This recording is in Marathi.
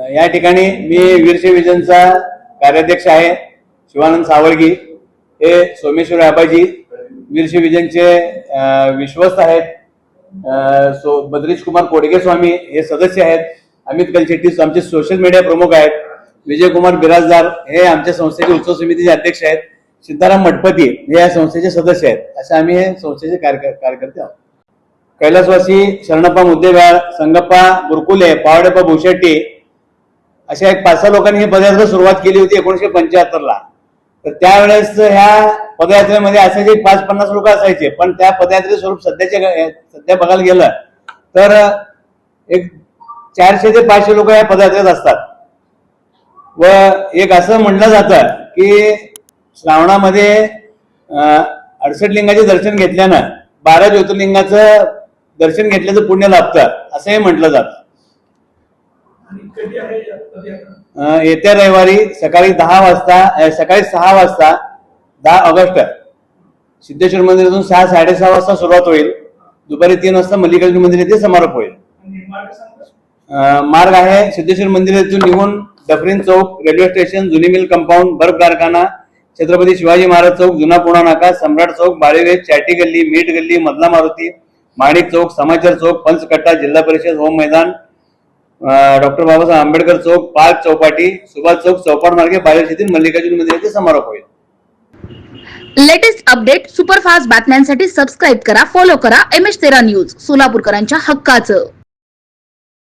या ठिकाणी मी वीरशे विजनचा कार्याध्यक्ष आहे शिवानंद सावळगी. हे सोमेश्वर आबाजी वीरशे विजनचे विश्वस्त आहेत. सो बद्रीश कुमार कोडगे स्वामी हे सदस्य आहेत. अमित कलशेट्टी आमचे सोशल मीडिया प्रमुख आहेत. विजयकुमार बिराजदार हे आमच्या संस्थेचे उत्सव समितीचे अध्यक्ष आहेत. सिद्धाराम मठपती हे या संस्थेचे सदस्य आहेत. असे आम्ही हे संस्थेचे कार्य- कार्यकर्ते आहोत. कैलासवासी शरणप्पा मुद्देगाळ संगप्पा गुरकुले पावडेप्पा भुशेट्टी अशा एक पाच सहा लोकांनी ही पदयात्रा सुरुवात केली होती एकोणीशे पंच्याहत्तर ला तर त्यावेळेस ह्या पदयात्रेमध्ये असायचे पाच पन्नास लोक असायचे पण त्या पदयात्रे स्वरूप सध्याच्या सध्या बघायला गेलं तर एक चारशे ते पाचशे लोक या पदयात्रेत असतात. व एक असं म्हटलं जातं की श्रावणामध्ये अडसठ लिंगाचे दर्शन घेतल्यानं बारा ज्योतिर्लिंगाचं दर्शन घेतल्याचं पुण्य लाभतं असंही म्हटलं जातं आणि कधी आहे या पदयात्रा अं, येत्या रविवारी सकाळी दहा वाजता सकाळी सहा वाजता दहा ऑगस्ट सिद्धेश्वर मंदिरातून सहा साडेसहा वाजता सुरुवात होईल. दुपारी तीन वाजता मल्लिकार्जुन मंदिर येथे समारोप होईल. मार्ग आहे सिद्धेश्वर मंदिरातून निघून डफरीन चौक रेल्वे स्टेशन जुनी मिल कंपाऊंड बर्फ कारखाना छत्रपती शिवाजी महाराज चौक जुना पुणा नाका सम्राट चौक बाळेवे चाटी गल्ली मीठ गल्ली मधला मारुती माणिक चौक समाचार चौक पंचकट्टा जिल्हा परिषद होम मैदान डॉक्टर बाबासाहेब आंबेडकर चौक पार्क चौपाटी सुभाष चौक चौपाट मार्गे बाहेर येथील मल्लिकार्जुन मंदिर येथे समारोप होईल. लेटेस्ट अपडेट सुपरफास्ट बातम्यांसाठी सबस्क्राईब करा फॉलो करा एम एच तेरा न्यूज सोलापूरकरांच्या हक्काचं.